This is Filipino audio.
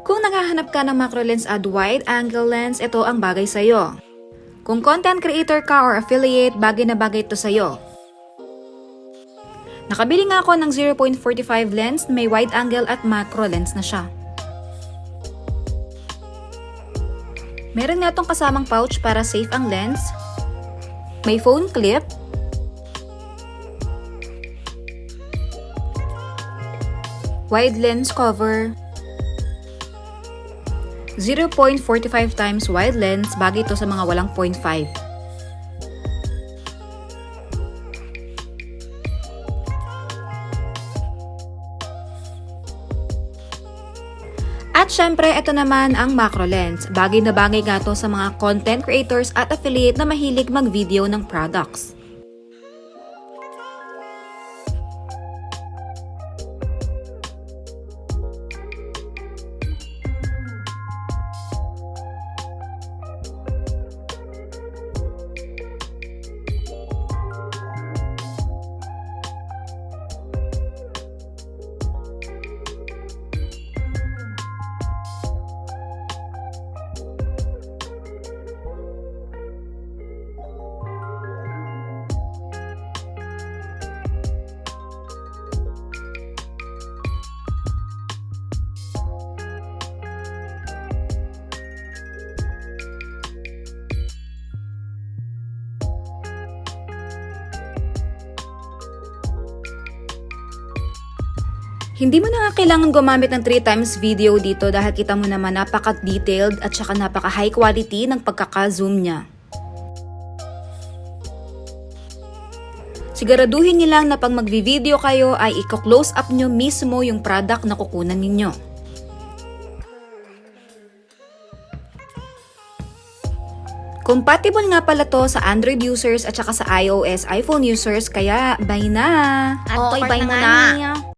Kung naghahanap ka ng macro lens at wide angle lens, ito ang bagay sa'yo. Kung content creator ka or affiliate, bagay na bagay ito sa'yo. Nakabili nga ako ng 0.45 lens, may wide angle at macro lens na siya. Meron nga tong kasamang pouch para safe ang lens. May phone clip. Wide lens cover. 0.45 times wide lens, bagay ito sa mga walang 0.5. At syempre, ito naman ang macro lens. Bagay na bagay nga to sa mga content creators at affiliate na mahilig mag-video ng products. Hindi mo na nga kailangan gumamit ng 3 times video dito dahil kita mo naman napaka-detailed at saka napaka-high quality ng pagkaka-zoom niya. Siguraduhin niyo lang na pag magvi-video kayo ay i-close up nyo mismo yung product na kukunan ninyo. Compatible nga pala to sa Android users at saka sa iOS iPhone users kaya bye na! At toy bye na.